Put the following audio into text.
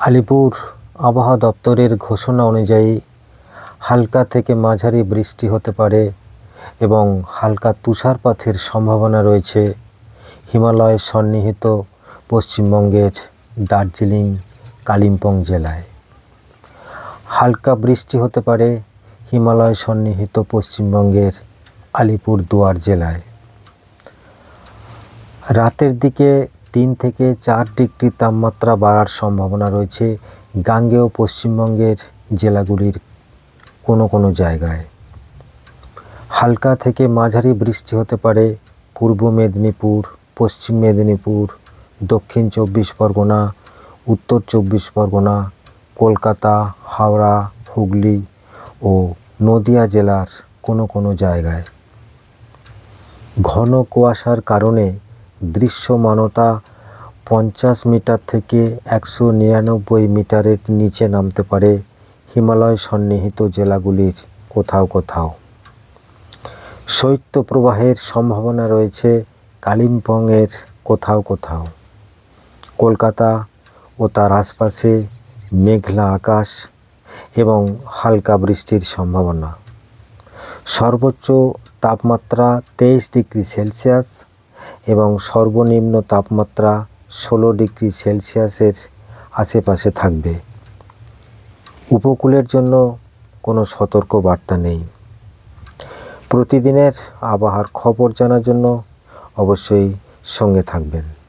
আলিপুর আবহাওয়া দপ্তরের ঘোষণা অনুযায়ী হালকা থেকে মাঝারি বৃষ্টি হতে পারে এবং হালকা তুষারপাতের সম্ভাবনা রয়েছে। হিমালয় সন্নিহিত পশ্চিমবঙ্গের দার্জিলিং, কালিম্পং জেলায়। হালকা বৃষ্টি হতে পারে হিমালয় সন্নিহিত পশ্চিমবঙ্গের আলিপুর দুয়ার জেলায়। রাতের দিকে তিন থেকে চার ডিগ্রি তাপমাত্রা বাড়ার সম্ভাবনা রয়েছে গাঙ্গেয় পশ্চিমবঙ্গের জেলাগুলির কোনো কোনো জায়গায়। হালকা থেকে মাঝারি বৃষ্টি হতে পারে পূর্ব মেদিনীপুর, পশ্চিম মেদিনীপুর, দক্ষিণ চব্বিশ পরগনা, উত্তর চব্বিশ পরগনা, কলকাতা, হাওড়া, হুগলি ও নদিয়া জেলার কোনো কোনো জায়গায়। ঘন কুয়াশার কারণে দৃশ্যমানতা পঞ্চাশ মিটার থেকে একশো নিরানব্বই মিটারের নিচে নামতে পারে হিমালয় সন্নিহিত জেলাগুলির কোথাও কোথাও। শৈত্যপ্রবাহের সম্ভাবনা রয়েছে কালিম্পংয়ের কোথাও কোথাও। কলকাতা ও তার আশপাশে মেঘলা আকাশ এবং হালকা বৃষ্টির সম্ভাবনা। সর্বোচ্চ তাপমাত্রা তেইশ ডিগ্রি সেলসিয়াস এবং সর্বনিম্ন তাপমাত্রা ষোলো ডিগ্রি সেলসিয়াসের আশেপাশে থাকবে। উপকূলের জন্য কোনো সতর্ক বার্তা নেই। প্রতিদিনের আবহাওয়ার খবর জানার জন্য অবশ্যই সঙ্গে থাকবেন।